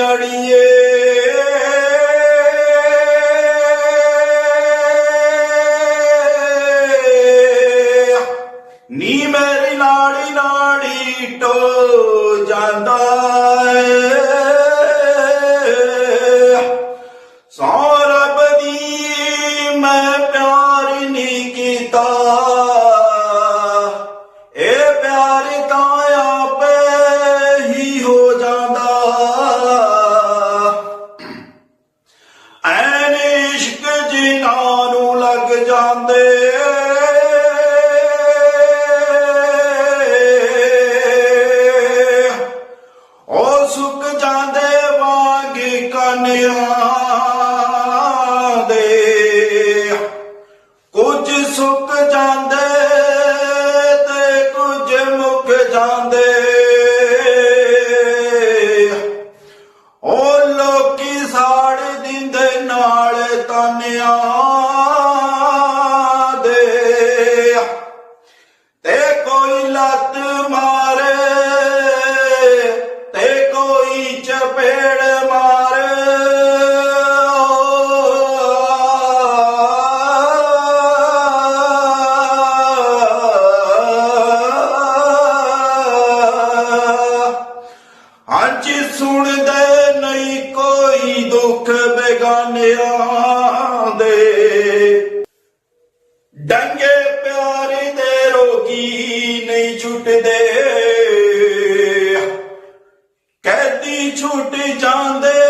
ਅੜੀਏ ਨੀ ਮੇਰੀ ਲਾੜੀ ਲਾੜੀ ਟੋ ਜਾਂਦਾ ਲੱਗ ਉਹ ਸੁੱਕ ਜਾਂਦੇ ਵਾਂਗ ਕਨਿਆਂ ਦੇ। ਕੁਝ ਸੁੱਕ ਜਾਂਦੇ ਤੇ ਕੁਝ ਮੁੱਕ ਜਾਂਦੇ। ਉਹ ਲੋਕੀ ਸਾੜ ਦਿੰਦੇ ਨਾਲ ਤਾਨਿਆਂ ਤੇ ਕੋਈ ਲੱਤ ਮਾਰੇ, ਤੇ ਕੋਈ ਚਪੇੜ ਮਾਰੇ। ਅੱਜ ਸੁਣਦੇ ਨਹੀਂ ਕੋਈ ਦੁੱਖ ਬੇਗਾਨਿਆਂ ਦੇ। ਡੰਗ चांदे